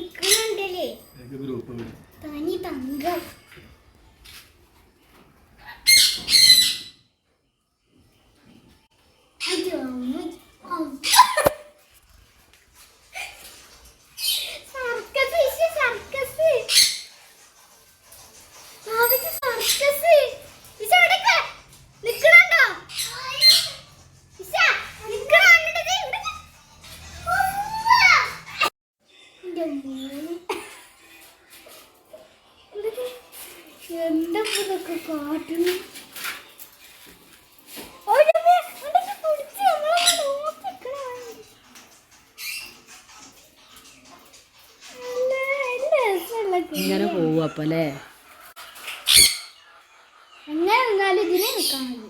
നിൽക്കുന്നുണ്ടല്ലേ തനി തങ്കം. Circus circus. Circus. എന്താ കാട്ടുന്നു ഇങ്ങനെ പോവാ അപ്പൊ അല്ലേ എങ്ങനെ നിന്നാലും ഇതിനെ നിൽക്കാൻ മതി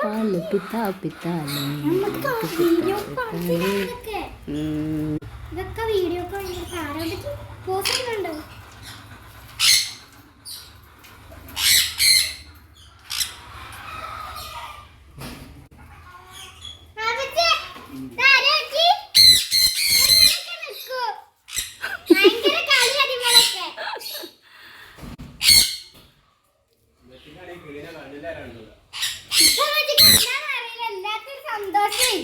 പാൽ പിത്താ പിത്താലേ. ഇതൊക്കെ വീഡിയോ ആരോടൊക്കെ പോസ്റ്റ് ചെയ്യുന്നുണ്ടോ കിളിനെ കണ്ണിലാരാണുള്ളത് സന്തോഷം